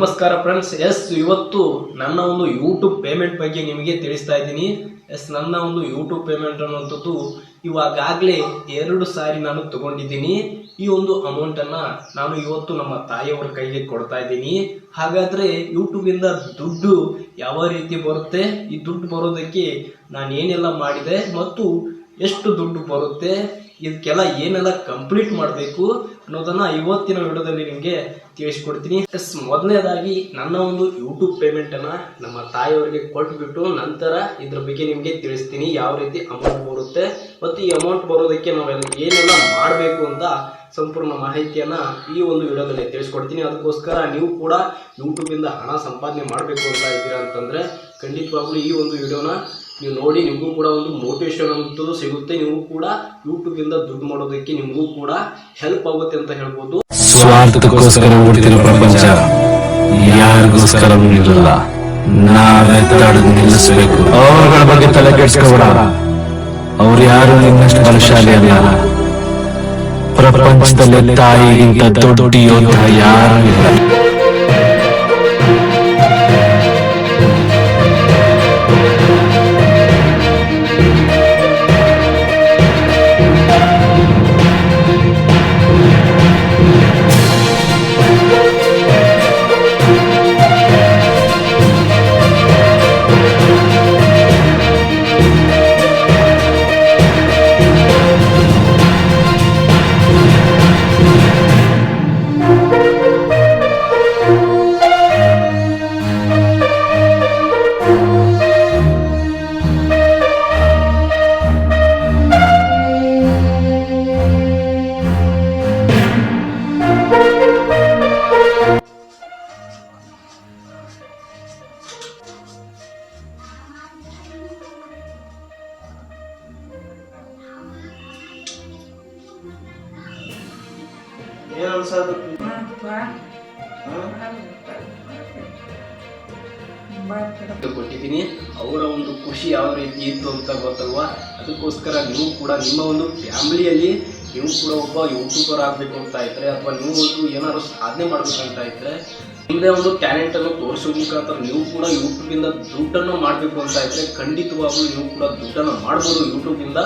ನಮಸ್ಕಾರ friends S, ಇವತ್ತು ನನ್ನ ಒಂದು ಯೂಟ್ಯೂಬ್ ಪೇಮೆಂಟ್ ಬಗ್ಗೆ ನಿಮಗೆ ತಿಳಿಸ್ತಾ ಇದ್ದೀನಿ. ಎಸ್, ನನ್ನ ಒಂದು ಯೂಟ್ಯೂಬ್ ಪೇಮೆಂಟ್ ಅನ್ನುವಂಥದ್ದು ಇವಾಗಲೇ ಎರಡು ಸಾರಿ ನಾನು ತಗೊಂಡಿದ್ದೀನಿ. ಈ ಒಂದು ಅಮೌಂಟನ್ನು ನಾನು ಇವತ್ತು ನಮ್ಮ ತಾಯಿಯವರ ಕೈಗೆ ಕೊಡ್ತಾ ಇದ್ದೀನಿ. ಹಾಗಾದರೆ ಯೂಟ್ಯೂಬಿಂದ ದುಡ್ಡು ಯಾವ ರೀತಿ ಬರುತ್ತೆ? ಈ ದುಡ್ಡು ಬರೋದಕ್ಕೆ ನಾನು ಏನೆಲ್ಲ ಮಾಡಿದೆ ಮತ್ತು ಎಷ್ಟು ದುಡ್ಡು ಬರುತ್ತೆ? ಇದಕ್ಕೆಲ್ಲ ಏನೆಲ್ಲ ಕಂಪ್ಲೀಟ್ ಮಾಡಬೇಕು? ಅನ್ನೋದನ್ನ ಇವತ್ತಿನ ವಿಡಿಯೋದಲ್ಲಿ ನಿಮಗೆ ತಿಳಿಸ್ಕೊಡ್ತೀನಿ. ಎಸ್, ಮೊದಲನೇದಾಗಿ ನನ್ನ ಒಂದು ಯೂಟ್ಯೂಬ್ ಪೇಮೆಂಟ್ ಅನ್ನ ನಮ್ಮ ತಾಯಿಯವರಿಗೆ ಕೊಟ್ಬಿಟ್ಟು ನಂತರ ಇದ್ರ ಬಗ್ಗೆ ನಿಮಗೆ ತಿಳಿಸ್ತೀನಿ. ಯಾವ ರೀತಿ ಅಮೌಂಟ್ ಬರುತ್ತೆ ಮತ್ತು ಈ ಅಮೌಂಟ್ ಬರೋದಕ್ಕೆ ನಾವೆಲ್ಲ ಏನೆಲ್ಲ ಮಾಡಬೇಕು ಅಂತ ಸಂಪೂರ್ಣ ಮಾಹಿತಿಯನ್ನ ಈ ಒಂದು ವಿಡಿಯೋದಲ್ಲಿ ತಿಳಿಸ್ಕೊಡ್ತೀನಿ. ಅದಕ್ಕೋಸ್ಕರ ನೀವು ಕೂಡ ಯೂಟ್ಯೂಬ್ ಇಂದ ಹಣ ಸಂಪಾದನೆ ಮಾಡಬೇಕು ಅಂತ ಇದ್ದೀರಾ ಅಂತಂದ್ರೆ ಖಂಡಿತವಾಗ್ಲೂ ಈ ಒಂದು ವಿಡಿಯೋನ ನೀವು ನೋಡಿ, ನಿಮಗೂ ಕೂಡ ಒಂದು ಮೋಟಿವೇಶನ್ ಅಂತದ್ದು ಸಿಗುತ್ತೆ. ನೀವು ಕೂಡ ಯೂಟ್ಯೂಬ್ ಇಂದ ದುಡ್ಡು ಮಾಡೋದಕ್ಕೆ ನಿಮಗೂ ಕೂಡ ಹೆಲ್ಪ್ ಆಗುತ್ತೆ ಅಂತ ಹೇಳ್ಬೋದು. ಸ್ವಾರ್ಥಕ್ಕೋಸ್ಕರ ಹುಟ್ಟಿರೋ ಪ್ರಪಂಚ ಯಾರಿಗೋಸ್ಕರ ಇರಲ್ಲ ನಾವೇ ತಡೆದು ನಿಲ್ಲಿಸಬೇಕು. ಅವರುಗಳ ಬಗ್ಗೆ ತಲೆ ಕೆಡಿಸ್ಕೋಬೇಡ. ಅವ್ರು ಯಾರು ನಿನ್ನಷ್ಟು ಬಲಶಾಲಿ ಅಲ್ಲ. ಪ್ರಪಂಚದಲ್ಲಿ ತಾಯಿಗಿಂತ ದೊಡ್ಡ ಯೋಧ ಯಾರು ಇಲ್ಲ. ಇದು ಕೊಟ್ಟಿದ್ದೀನಿ. ಅವರ ಒಂದು ಖುಷಿ ಯಾವ ರೀತಿ ಇತ್ತು ಅಂತ ಗೊತ್ತಲ್ವಾ? ಅದಕ್ಕೋಸ್ಕರ ನೀವು ಕೂಡ ನಿಮ್ಮ ಒಂದು ಫ್ಯಾಮಿಲಿಯಲ್ಲಿ ನೀವು ಕೂಡ ಒಬ್ಬ ಯೂಟ್ಯೂಬರ್ ಆಗಬೇಕು ಅಂತ ಇದ್ರೆ ಅಥವಾ ನೀವು ಒಂದು ಏನಾದ್ರು ಸಾಧನೆ ಅಂತ ಇದ್ರೆ ನಿಮ್ಮದೇ ಒಂದು ಟ್ಯಾಲೆಂಟ್ ಅನ್ನು ತೋರಿಸೋ ಮುಖಾಂತರ ನೀವು ಕೂಡ ಯೂಟ್ಯೂಬ್ ಇಂದ ದುಡ್ಡನ್ನು ಮಾಡಬೇಕು ಅಂತ ಇದ್ರೆ ಖಂಡಿತವಾಗ್ಲೂ ನೀವು ಕೂಡ ದುಡ್ಡನ್ನು ಮಾಡ್ಬೋದು ಯೂಟ್ಯೂಬ್ ಇಂದ.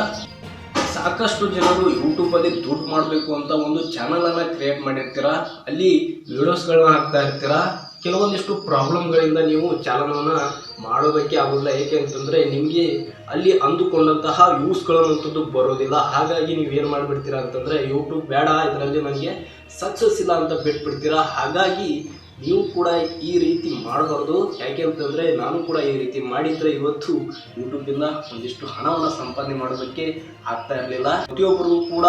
ಸಾಕಷ್ಟು ಜನರು ಯೂಟ್ಯೂಬಲ್ಲಿ ದುಡ್ಡು ಮಾಡಬೇಕು ಅಂತ ಒಂದು ಚಾನಲನ್ನು ಕ್ರಿಯೇಟ್ ಮಾಡಿರ್ತೀರಾ? ಅಲ್ಲಿ ವಿಡಿಯೋಸ್ಗಳನ್ನ ಹಾಕ್ತಾ ಇರ್ತೀರಾ? ಕೆಲವೊಂದಿಷ್ಟು ಪ್ರಾಬ್ಲಮ್ಗಳಿಂದ ನೀವು ಚಾನಲನ್ನ ಮಾಡೋದಕ್ಕೆ ಆಗೋದಿಲ್ಲ. ಏಕೆ ಅಂತಂದ್ರೆ ನಿಮಗೆ ಅಲ್ಲಿ ಅಂದುಕೊಂಡಂತಹ ವ್ಯೂಸ್ಗಳನ್ನಂಥದ್ದು ಬರೋದಿಲ್ಲ. ಹಾಗಾಗಿ ನೀವು ಏನು ಮಾಡಿಬಿಡ್ತೀರಾ ಅಂತಂದ್ರೆ ಯೂಟ್ಯೂಬ್ ಬೇಡ. ಇದರಲ್ಲಿ ನನಗೆ ಸಕ್ಸಸ್ ಇಲ್ಲ ಅಂತ ಬಿಟ್ಬಿಡ್ತೀರಾ? ಹಾಗಾಗಿ ನೀವು ಕೂಡ ಈ ರೀತಿ ಮಾಡಬಾರ್ದು. ಯಾಕೆ ಅಂತಂದರೆ ನಾನು ಕೂಡ ಈ ರೀತಿ ಮಾಡಿದ್ರೆ ಇವತ್ತು ಯೂಟ್ಯೂಬಿಂದ ಒಂದಿಷ್ಟು ಹಣವನ್ನು ಸಂಪಾದನೆ ಮಾಡೋದಕ್ಕೆ ಆಗ್ತಾ ಇರಲಿಲ್ಲ. ಪ್ರತಿಯೊಬ್ಬರಿಗೂ ಕೂಡ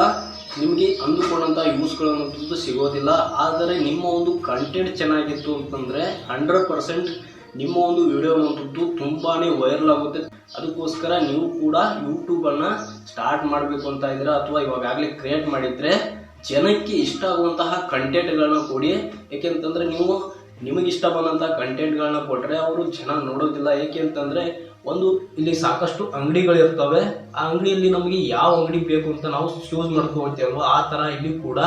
ನಿಮಗೆ ಅಂದುಕೊಂಡಂಥ ಯೂಸ್ಗಳನ್ನಂಥದ್ದು ಸಿಗೋದಿಲ್ಲ. ಆದರೆ ನಿಮ್ಮ ಒಂದು ಕಂಟೆಂಟ್ ಚೆನ್ನಾಗಿತ್ತು ಅಂತಂದರೆ ಹಂಡ್ರೆಡ್ ಪರ್ಸೆಂಟ್ ನಿಮ್ಮ ಒಂದು ವಿಡಿಯೋ ಅಂತದ್ದು ತುಂಬಾ ವೈರಲ್ ಆಗುತ್ತೆ. ಅದಕ್ಕೋಸ್ಕರ ನೀವು ಕೂಡ ಯೂಟ್ಯೂಬನ್ನು ಸ್ಟಾರ್ಟ್ ಮಾಡಬೇಕು ಅಂತ ಇದ್ದೀರಾ? ಅಥವಾ ಇವಾಗಾಗಲೇ ಕ್ರಿಯೇಟ್ ಮಾಡಿದ್ರೆ ಜನಕ್ಕೆ ಇಷ್ಟ ಆಗುವಂತಹ ಕಂಟೆಂಟ್ಗಳನ್ನ ಕೊಡಿ. ಯಾಕೆಂತಂದ್ರೆ ನೀವು ನಿಮಗೆ ಇಷ್ಟ ಬಂದಂತಹ ಕಂಟೆಂಟ್ಗಳನ್ನ ಕೊಟ್ಟರೆ ಅವರು ಜನ ನೋಡೋದಿಲ್ಲ. ಏಕೆ ಅಂತಂದ್ರೆ ಒಂದು ಇಲ್ಲಿ ಸಾಕಷ್ಟು ಅಂಗಡಿಗಳಿರ್ತವೆ. ಆ ಅಂಗಡಿಯಲ್ಲಿ ನಮಗೆ ಯಾವ ಅಂಗಡಿ ಬೇಕು ಅಂತ ನಾವು ಚೂಸ್ ಮಾಡ್ಕೊಳ್ತೇವಲ್ವ? ಆ ಥರ ಇಲ್ಲಿ ಕೂಡ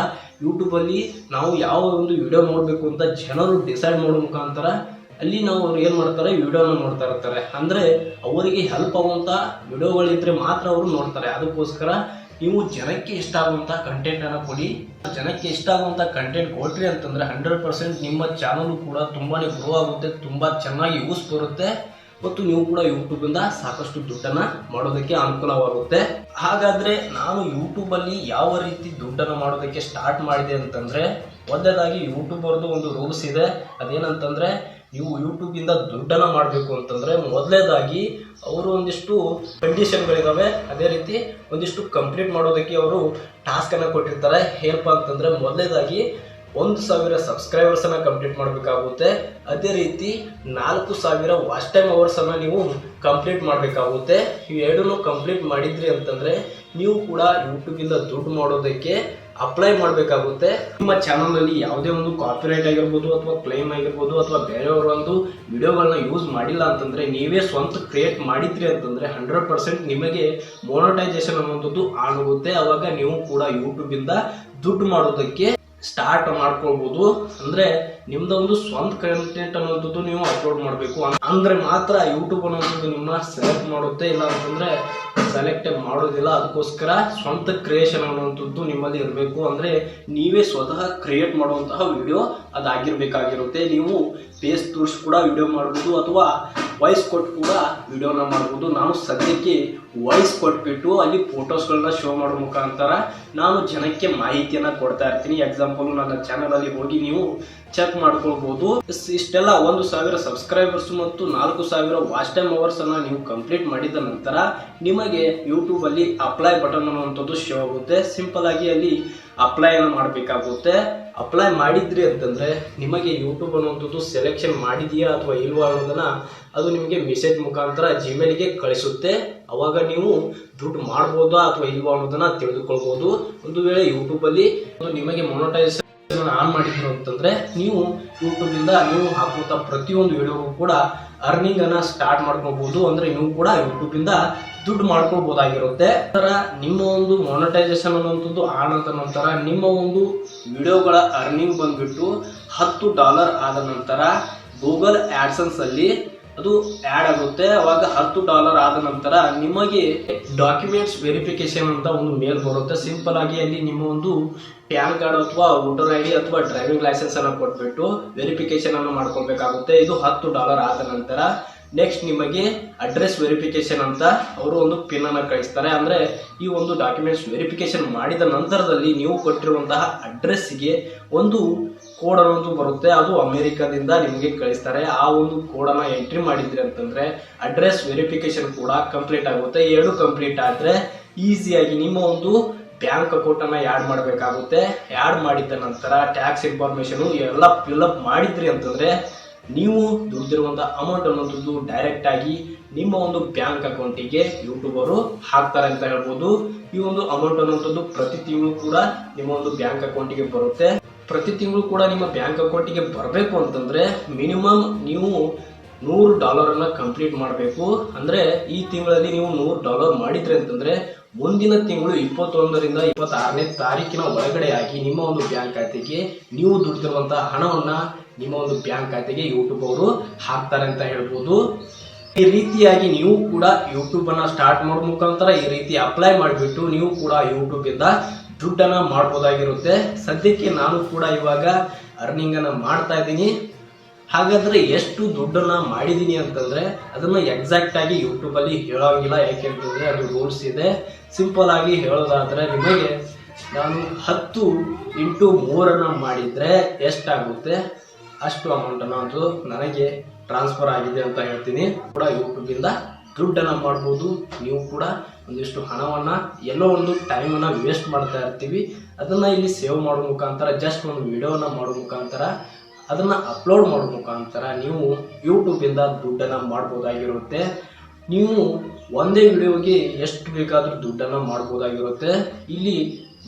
ಯೂಟ್ಯೂಬಲ್ಲಿ ನಾವು ಯಾವ ಒಂದು ವಿಡಿಯೋ ನೋಡಬೇಕು ಅಂತ ಜನರು ಡಿಸೈಡ್ ಮಾಡೋ ಮುಖಾಂತರ ಅಲ್ಲಿ ನಾವು ಅವ್ರು ಏನು ಮಾಡ್ತಾರೆ? ವಿಡಿಯೋನ ನೋಡ್ತಾ ಇರ್ತಾರೆ. ಅಂದರೆ ಅವರಿಗೆ ಹೆಲ್ಪ್ ಆಗುವಂಥ ವಿಡಿಯೋಗಳಿದ್ರೆ ಮಾತ್ರ ಅವರು ನೋಡ್ತಾರೆ. ಅದಕ್ಕೋಸ್ಕರ ನೀವು ಜನಕ್ಕೆ ಇಷ್ಟ ಆಗುವಂಥ ಕಂಟೆಂಟ್ ಅನ್ನ ಕೊಡಿ. ಜನಕ್ಕೆ ಇಷ್ಟ ಆಗುವಂಥ ಕಂಟೆಂಟ್ ಕೊಟ್ರಿ ಅಂತಂದ್ರೆ ಹಂಡ್ರೆಡ್ ಪರ್ಸೆಂಟ್ ನಿಮ್ಮ ಚಾನಲ್ ಕೂಡ ತುಂಬಾನೇ ಗ್ರೋ ಆಗುತ್ತೆ, ತುಂಬಾ ಚೆನ್ನಾಗಿ ಯೂಸ್ ಬರುತ್ತೆ ಮತ್ತು ನೀವು ಕೂಡ ಯೂಟ್ಯೂಬ್ ಇಂದ ಸಾಕಷ್ಟು ದುಡ್ಡನ್ನ ಮಾಡೋದಕ್ಕೆ ಅನುಕೂಲವಾಗುತ್ತೆ. ಹಾಗಾದ್ರೆ ನಾನು ಯೂಟ್ಯೂಬ್ ಅಲ್ಲಿ ಯಾವ ರೀತಿ ದುಡ್ಡನ್ನು ಮಾಡೋದಕ್ಕೆ ಸ್ಟಾರ್ಟ್ ಮಾಡಿದೆ ಅಂತಂದ್ರೆ ಒಂದೇದಾಗಿ ಯೂಟ್ಯೂಬ್ ಅವ್ರದ್ದು ಒಂದು ರೂಲ್ಸ್ ಇದೆ. ಅದೇನಂತಂದ್ರೆ ನೀವು ಯೂಟ್ಯೂಬಿಂದ ದುಡ್ಡನ್ನ ಮಾಡಬೇಕು ಅಂತಂದ್ರೆ ಮೊದಲನೇದಾಗಿ ಅವರು ಒಂದಿಷ್ಟು ಕಂಡೀಷನ್ಗಳಿದ್ದಾವೆ ಅದೇ ರೀತಿ ಒಂದಿಷ್ಟು ಕಂಪ್ಲೀಟ್ ಮಾಡೋದಕ್ಕೆ ಅವರು ಟಾಸ್ಕ್ ಅನ್ನ ಕೊಟ್ಟಿರ್ತಾರೆ. ಏನಪ್ಪ ಅಂತಂದ್ರೆ ಮೊದಲನೇದಾಗಿ ಒಂದು ಸಾವಿರ ಸಬ್ಸ್ಕ್ರೈಬರ್ಸ್ ಅನ್ನ ಕಂಪ್ಲೀಟ್ ಮಾಡಬೇಕಾಗುತ್ತೆ. ಅದೇ ರೀತಿ ನಾಲ್ಕು ಸಾವಿರ ವಾಚ್ ಟೈಮ್ ಅವರ್ಸ್ ಅನ್ನ ನೀವು ಕಂಪ್ಲೀಟ್ ಮಾಡಬೇಕಾಗುತ್ತೆ. ಇವೆರಡನ್ನೂ ಕಂಪ್ಲೀಟ್ ಮಾಡಿದ್ರಿ ಅಂತಂದ್ರೆ ನೀವು ಕೂಡ ಯೂಟ್ಯೂಬ್ ಇಂದ ದುಡ್ಡು ಮಾಡೋದಕ್ಕೆ ಅಪ್ಲೈ ಮಾಡಬೇಕಾಗುತ್ತೆ. ನಿಮ್ಮ ಚಾನಲ್ನಲ್ಲಿ ಯಾವುದೇ ಒಂದು ಕಾಪಿರೈಟ್ ಆಗಿರ್ಬೋದು ಅಥವಾ ಕ್ಲೈಮ್ ಆಗಿರ್ಬೋದು ಅಥವಾ ಬೇರೆಯವರು ಒಂದು ವಿಡಿಯೋಗಳನ್ನ ಯೂಸ್ ಮಾಡಿಲ್ಲ ಅಂತಂದ್ರೆ, ನೀವೇ ಸ್ವಂತ ಕ್ರಿಯೇಟ್ ಮಾಡಿದ್ರಿ ಅಂತಂದ್ರೆ ಹಂಡ್ರೆಡ್ ಪರ್ಸೆಂಟ್ ನಿಮಗೆ ಮೋನಟೈಸೇಷನ್ ಅನ್ನುವಂಥದ್ದು ಆನ್ ಆಗುತ್ತೆ ಅವಾಗ ನೀವು ಕೂಡ ಯೂಟ್ಯೂಬ್ ಇಂದ ದುಡ್ಡು ಮಾಡೋದಕ್ಕೆ ಸ್ಟಾರ್ಟ್ ಮಾಡ್ಕೊಳ್ಬೋದು. ಅಂದ್ರೆ ನಿಮ್ದೊಂದು ಸ್ವಂತ ಕಂಟೆಂಟ್ ಅನ್ನೋದು ನೀವು ಅಪ್ಲೋಡ್ ಮಾಡಬೇಕು ಅಂದ್ರೆ ಮಾತ್ರ ಯೂಟ್ಯೂಬ್ ಅನ್ನೋದು ನಿಮ್ಮ ಸೆಲೆಕ್ಟ್ ಮಾಡುತ್ತೆ ಇಲ್ಲ ಅಂತಂದ್ರೆ ಸೆಲೆಕ್ಟ್ ಮಾಡೋದಿಲ್ಲ. ಅದಕ್ಕೋಸ್ಕರ ಸ್ವಂತ ಕ್ರಿಯೇಷನ್ ಅನ್ನುವಂಥದ್ದು ನಿಮ್ಮಲ್ಲಿ ಇರಬೇಕು. ಅಂದ್ರೆ ನೀವೇ ಸ್ವತಃ ಕ್ರಿಯೇಟ್ ಮಾಡುವಂತಹ ವಿಡಿಯೋ ಅದಾಗಿರ್ಬೇಕಾಗಿರುತ್ತೆ. ನೀವು ಫೇಸ್ ತೋರಿಸಿ ಕೂಡ ವಿಡಿಯೋ ಮಾಡ್ಬೋದು, ಅಥವಾ ವಾಯ್ಸ್ ಕೊಟ್ಟು ಕೂಡ ವಿಡಿಯೋನ ಮಾಡ್ಬೋದು. ನಾನು ಸದ್ಯಕ್ಕೆ ವಾಯ್ಸ್ ಕೊಟ್ಬಿಟ್ಟು ಅಲ್ಲಿ ಫೋಟೋಸ್ಗಳನ್ನ ಶೋ ಮಾಡೋ ಮುಖಾಂತರ ನಾನು ಜನಕ್ಕೆ ಮಾಹಿತಿಯನ್ನ ಕೊಡ್ತಾ ಇರ್ತೀನಿ. ಎಕ್ಸಾಂಪಲ್ ನನ್ನ ಚಾನಲ್ ಅಲ್ಲಿ ಹೋಗಿ ನೀವು ಚೆಕ್ ಮಾಡ್ಕೊಳ್ಬಹುದು ಇಷ್ಟೆಲ್ಲ ಒಂದು ಸಾವಿರ ಸಬ್ಸ್ಕ್ರೈಬರ್ಸ್ ಮತ್ತು ನಾಲ್ಕು ಸಾವಿರ ವಾಚ್ ಟೈಮ್ ಅವರ್ಸ್ ಅನ್ನ ನೀವು ಕಂಪ್ಲೀಟ್ ಮಾಡಿದ ನಂತರ ನಿಮಗೆ ಯೂಟ್ಯೂಬ್ ಅಲ್ಲಿ ಅಪ್ಲೈ ಬಟನ್ ಅನ್ನುವಂಥದ್ದು ಶೋ ಆಗುತ್ತೆ. ಸಿಂಪಲ್ ಆಗಿ ಅಲ್ಲಿ ಅಪ್ಲೈ ಅನ್ನು ಮಾಡಬೇಕಾಗುತ್ತೆ. ಅಪ್ಲೈ ಮಾಡಿದ್ರಿ ಅಂತಂದ್ರೆ ನಿಮಗೆ ಯೂಟ್ಯೂಬ್ ಅನ್ನುವಂಥದ್ದು ಸೆಲೆಕ್ಷನ್ ಮಾಡಿದೆಯಾ ಅಥವಾ ಇಲ್ವಾ ಅನ್ನೋದನ್ನ ಅದು ನಿಮಗೆ ಮೆಸೇಜ್ ಮುಖಾಂತರ ಜಿಮೇಲ್ಗೆ ಕಳಿಸುತ್ತೆ. ಅವಾಗ ನೀವು ದುಡ್ಡು ಮಾಡ್ಬೋದಾ ಅಥವಾ ಇಲ್ವಾ ಅನ್ನೋದನ್ನ ತಿಳಿದುಕೊಳ್ಬಹುದು ಒಂದು ವೇಳೆ ಯೂಟ್ಯೂಬ್ ಅಲ್ಲಿ ಅದು ನಿಮಗೆ ಮೊನಟೈಸೇಷನ್ ಆನ್ ಮಾಡಿದ್ರು ಅಂತಂದ್ರೆ ನೀವು ಯೂಟ್ಯೂಬ್ ಇಂದ ನೀವು ಹಾಕುವಂತ ಪ್ರತಿಯೊಂದು ವಿಡಿಯೋಗೂ ಕೂಡ ಅರ್ನಿಂಗ್ ಅನ್ನ ಸ್ಟಾರ್ಟ್ ಮಾಡ್ಕೋಬಹುದು ಅಂದ್ರೆ ನೀವು ಕೂಡ ಯೂಟ್ಯೂಬ್ ಇಂದ ದುಡ್ಡು ಮಾಡ್ಕೋಬಹುದಾಗಿರುತ್ತೆ ನಂತರ ನಿಮ್ಮ ಒಂದು ಮೊನಟೈಸೇಷನ್ ಅನ್ನುವಂಥದ್ದು ಆನ್ ಆದ ನಂತರ ನಿಮ್ಮ ಒಂದು ವಿಡಿಯೋಗಳ ಅರ್ನಿಂಗ್ ಬಂದ್ಬಿಟ್ಟು ಹತ್ತು ಡಾಲರ್ ಆದ ನಂತರ ಗೂಗಲ್ ಆಡ್ಸನ್ಸ್ ಅಲ್ಲಿ ಅದು ಆ್ಯಡ್ ಆಗುತ್ತೆ. ಅವಾಗ ಹತ್ತು ಡಾಲರ್ ಆದ ನಂತರ ನಿಮಗೆ ಡಾಕ್ಯುಮೆಂಟ್ಸ್ ವೆರಿಫಿಕೇಶನ್ ಅಂತ ಒಂದು ಮೇಲ್ ಬರುತ್ತೆ. ಸಿಂಪಲ್ ಆಗಿ ಅಲ್ಲಿ ನಿಮ್ಮ ಒಂದು ಪ್ಯಾನ್ ಕಾರ್ಡ್ ಅಥವಾ ವೋಟರ್ ಐ ಡಿ ಅಥವಾ ಡ್ರೈವಿಂಗ್ ಲೈಸೆನ್ಸ್ ಅನ್ನು ಕೊಟ್ಬಿಟ್ಟು ವೆರಿಫಿಕೇಶನ್ ಅನ್ನು ಮಾಡ್ಕೊಬೇಕಾಗುತ್ತೆ ಇದು ಹತ್ತು ಡಾಲರ್ ಆದ ನಂತರ ನೆಕ್ಸ್ಟ್ ನಿಮಗೆ ಅಡ್ರೆಸ್ ವೆರಿಫಿಕೇಶನ್ ಅಂತ ಅವರು ಒಂದು ಪಿನ್ ಅನ್ನು ಕಳಿಸ್ತಾರೆ. ಅಂದ್ರೆ ಈ ಒಂದು ಡಾಕ್ಯುಮೆಂಟ್ಸ್ ವೆರಿಫಿಕೇಶನ್ ಮಾಡಿದ ನಂತರದಲ್ಲಿ ನೀವು ಕೊಟ್ಟಿರುವಂತಹ ಅಡ್ರೆಸ್ಗೆ ಒಂದು ಕೋಡ್ ಅನ್ನೋದು ಬರುತ್ತೆ, ಅದು ಅಮೆರಿಕದಿಂದ ನಿಮಗೆ ಕಳಿಸ್ತಾರೆ. ಆ ಒಂದು ಕೋಡನ್ನ ಎಂಟ್ರಿ ಮಾಡಿದ್ರಿ ಅಂತಂದ್ರೆ ಅಡ್ರೆಸ್ ವೆರಿಫಿಕೇಶನ್ ಕೂಡ ಕಂಪ್ಲೀಟ್ ಆಗುತ್ತೆ. ಎರಡು ಕಂಪ್ಲೀಟ್ ಆದ್ರೆ ಈಸಿಯಾಗಿ ನಿಮ್ಮ ಒಂದು ಬ್ಯಾಂಕ್ ಅಕೌಂಟ್ ಅನ್ನ ಆ್ಯಡ್ ಮಾಡಬೇಕಾಗುತ್ತೆ. ಆ್ಯಡ್ ಮಾಡಿದ ನಂತರ ಟ್ಯಾಕ್ಸ್ ಇನ್ಫಾರ್ಮೇಶನ್ ಎಲ್ಲ ಫಿಲ್ಅಪ್ ಮಾಡಿದ್ರಿ ಅಂತಂದ್ರೆ ನೀವು ದುಡ್ದಿರುವಂತ ಅಮೌಂಟ್ ಅನ್ನೋದು ಡೈರೆಕ್ಟ್ ಆಗಿ ನಿಮ್ಮ ಒಂದು ಬ್ಯಾಂಕ್ ಅಕೌಂಟಿಗೆ ಯೂಟ್ಯೂಬರು ಹಾಕ್ತಾರೆ ಅಂತ ಹೇಳ್ಬೋದು. ಈ ಒಂದು ಅಮೌಂಟ್ ಅನ್ನೋದು ಪ್ರತಿ ತಿಂಗಳು ಕೂಡ ನಿಮ್ಮ ಒಂದು ಬ್ಯಾಂಕ್ ಅಕೌಂಟಿಗೆ ಬರುತ್ತೆ. ಪ್ರತಿ ತಿಂಗಳು ಕೂಡ ನಿಮ್ಮ ಬ್ಯಾಂಕ್ ಅಕೌಂಟಿಗೆ ಬರಬೇಕು ಅಂತಂದ್ರೆ ಮಿನಿಮಮ್ ನೀವು ನೂರು ಡಾಲರ್ ಅನ್ನ ಕಂಪ್ಲೀಟ್ ಮಾಡಬೇಕು. ಅಂದ್ರೆ ಈ ತಿಂಗಳಲ್ಲಿ ನೀವು ನೂರು ಡಾಲರ್ ಮಾಡಿದ್ರೆ ಅಂತಂದ್ರೆ ಮುಂದಿನ ತಿಂಗಳು ಇಪ್ಪತ್ತೊಂದರಿಂದ ಇಪ್ಪತ್ತಾರನೇ ತಾರೀಕಿನ ಒಳಗಡೆ ಆಗಿ ನಿಮ್ಮ ಒಂದು ಬ್ಯಾಂಕ್ ಖಾತೆಗೆ ನೀವು ದುಡ್ಡಿರುವಂತಹ ಹಣವನ್ನ ನಿಮ್ಮ ಒಂದು ಬ್ಯಾಂಕ್ ಖಾತೆಗೆ ಯೂಟ್ಯೂಬ್ ಅವರು ಹಾಕ್ತಾರೆ ಅಂತ ಹೇಳ್ಬೋದು. ಈ ರೀತಿಯಾಗಿ ನೀವು ಕೂಡ ಯೂಟ್ಯೂಬ್ ಅನ್ನ ಸ್ಟಾರ್ಟ್ ಮಾಡೋ ಮುಖಾಂತರ ಈ ರೀತಿ ಅಪ್ಲೈ ಮಾಡಿಬಿಟ್ಟು ನೀವು ಕೂಡ ಯೂಟ್ಯೂಬ್ ಇಂದ ದುಡ್ಡನ್ನ ಮಾಡ್ಬೋದಾಗಿರುತ್ತೆ. ಸದ್ಯಕ್ಕೆ ನಾನು ಕೂಡ ಇವಾಗ ಅರ್ನಿಂಗ್ ಅನ್ನ ಮಾಡ್ತಾ ಇದ್ದೀನಿ. ಹಾಗಾದ್ರೆ ಎಷ್ಟು ದುಡ್ಡನ್ನ ಮಾಡಿದೀನಿ ಅಂತಂದ್ರೆ ಅದನ್ನ ಎಕ್ಸಾಕ್ಟ್ ಆಗಿ ಯೂಟ್ಯೂಬ್ ಅಲ್ಲಿ ಹೇಳೋಂಗಿಲ್ಲ. ಯಾಕೆಂತಂದ್ರೆ ಅದು ರೂಲ್ಸ್ ಇದೆ. ಸಿಂಪಲ್ ಆಗಿ ಹೇಳೋದಾದ್ರೆ ನಿಮಗೆ ನಾನು ಹತ್ತು ಇಂಟು ಮೂರನ್ನ ಮಾಡಿದ್ರೆ ಎಷ್ಟಾಗುತ್ತೆ? ಅಷ್ಟು ಅಮೌಂಟ್ ಅನ್ನೋದು ನನಗೆ ಟ್ರಾನ್ಸ್ಫರ್ ಆಗಿದೆ ಅಂತ ಹೇಳ್ತೀನಿ. ಕೂಡ ಯೂಟ್ಯೂಬ್ ಇಂದ ದುಡ್ಡನ್ನ ಮಾಡ್ಬೋದು. ನೀವು ಕೂಡ ಒಂದಿಷ್ಟು ಹಣವನ್ನು, ಎಲ್ಲೋ ಒಂದು ಟೈಮನ್ನು ವೇಸ್ಟ್ ಮಾಡ್ತಾ ಇರ್ತೀವಿ. ಅದನ್ನು ಇಲ್ಲಿ ಸೇವ್ ಮಾಡೋ ಮುಖಾಂತರ ಜಸ್ಟ್ ಒಂದು ವಿಡಿಯೋನ ಮಾಡೋ ಮುಖಾಂತರ, ಅದನ್ನು ಅಪ್ಲೋಡ್ ಮಾಡೋ ಮುಖಾಂತರ ನೀವು ಯೂಟ್ಯೂಬಿಂದ ದುಡ್ಡನ್ನು ಮಾಡ್ಬೋದಾಗಿರುತ್ತೆ. ನೀವು ಒಂದೇ ವಿಡಿಯೋಗೆ ಎಷ್ಟು ಬೇಕಾದರೂ ದುಡ್ಡನ್ನು ಮಾಡ್ಬೋದಾಗಿರುತ್ತೆ. ಇಲ್ಲಿ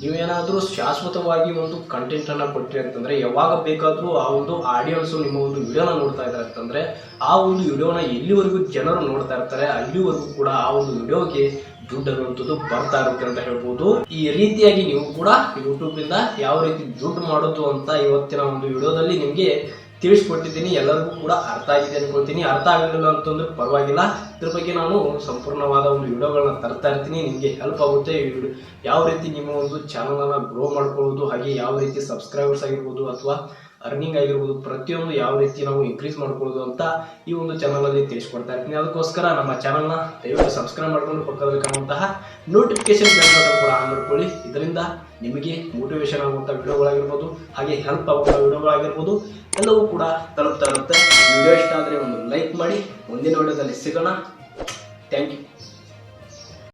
ನೀವೇನಾದರೂ ಶಾಶ್ವತವಾಗಿ ಒಂದು ಕಂಟೆಂಟನ್ನು ಅಂತಂದರೆ ಅಂತಂದ್ರೆ, ಯಾವಾಗ ಬೇಕಾದರೂ ಆ ಒಂದು ಆಡಿಯನ್ಸು ನಿಮ್ಮ ಒಂದು ವಿಡಿಯೋನ ನೋಡ್ತಾ ಇದ್ದಾರೆ ಅಂತಂದರೆ, ಆ ಒಂದು ವಿಡಿಯೋನ ಎಲ್ಲಿವರೆಗೂ ಜನರು ನೋಡ್ತಾ ಇರ್ತಾರೆ, ಅಲ್ಲಿವರೆಗೂ ಕೂಡ ಆ ಒಂದು ವಿಡಿಯೋಗೆ ದುಡ್ಡು ಅನ್ನುವಂಥದ್ದು ಬರ್ತಾ ಇರುತ್ತೆ ಅಂತ ಹೇಳ್ಬೋದು. ಈ ರೀತಿಯಾಗಿ ನೀವು ಕೂಡ ಯೂಟ್ಯೂಬ್ ಇಂದ ಯಾವ ರೀತಿ ದುಡ್ಡು ಮಾಡೋದು ಅಂತ ಇವತ್ತಿನ ಒಂದು ವಿಡಿಯೋದಲ್ಲಿ ನಿಮಗೆ ತಿಳಿಸ್ಕೊಟ್ಟಿದ್ದೀನಿ. ಎಲ್ಲರಿಗೂ ಕೂಡ ಅರ್ಥ ಆಗಿದೆ ಅನ್ಕೊಳ್ತೀನಿ. ಅರ್ಥ ಆಗಲಿಲ್ಲ ಅಂತಂದ್ರೆ ಪರವಾಗಿಲ್ಲ. ಇದ್ರ ಬಗ್ಗೆ ನಾನು ಸಂಪೂರ್ಣವಾದ ಒಂದು ವಿಡಿಯೋಗಳನ್ನ ತರ್ತಾ ಇರ್ತೀನಿ. ನಿಮಗೆ ಹೆಲ್ಪ್ ಆಗುತ್ತೆ. ಯಾವ ರೀತಿ ನಿಮ್ಮ ಒಂದು ಚಾನಲನ್ನು ಗ್ರೋ ಮಾಡ್ಕೊಳ್ಳೋದು, ಹಾಗೆ ಯಾವ ರೀತಿ ಸಬ್ಸ್ಕ್ರೈಬರ್ಸ್ ಆಗಿರ್ಬೋದು ಅಥವಾ ಅರ್ನಿಂಗ್ ಆಗಿರ್ಬೋದು, ಪ್ರತಿಯೊಂದು ಯಾವ ರೀತಿ ನಾವು ಇನ್ಕ್ರೀಸ್ ಮಾಡ್ಕೊಳ್ಳೋದು ಅಂತ ಈ ಒಂದು ಚಾನಲಲ್ಲಿ ತಿಳಿಸ್ಕೊಡ್ತಾ ಇರ್ತೀನಿ. ಅದಕ್ಕೋಸ್ಕರ ನಮ್ಮ ಚಾನಲ್ನ ದಯವಿಟ್ಟು ಸಬ್ಸ್ಕ್ರೈಬ್ ಮಾಡ್ಕೊಂಡು ಪಕ್ಕದಲ್ಲಿ ಕಾಣುವಂತಹ ನೋಟಿಫಿಕೇಶನ್ ಕೂಡ ಆನ್ ಮಾಡ್ಕೊಳ್ಳಿ. ಇದರಿಂದ ನಿಮಗೆ ಮೋಟಿವೇಶನ್ ಆಗುವಂಥ ವಿಡಿಯೋಗಳಾಗಿರ್ಬೋದು, ಹಾಗೆ ಹೆಲ್ಪ್ ಆಗುವಂಥ ವಿಡಿಯೋಗಳಾಗಿರ್ಬೋದು, ಎಲ್ಲವೂ ಕೂಡ ತಲುಪ್ತಾ ಇರುತ್ತೆ. ವಿಡಿಯೋ ಇಷ್ಟ ಆದರೆ ಒಂದು ಲೈಕ್ ಮಾಡಿ, ಮುಂದಿನ ವಿಡಿಯೋದಲ್ಲಿ ಸಿಗೋಣ. Thank you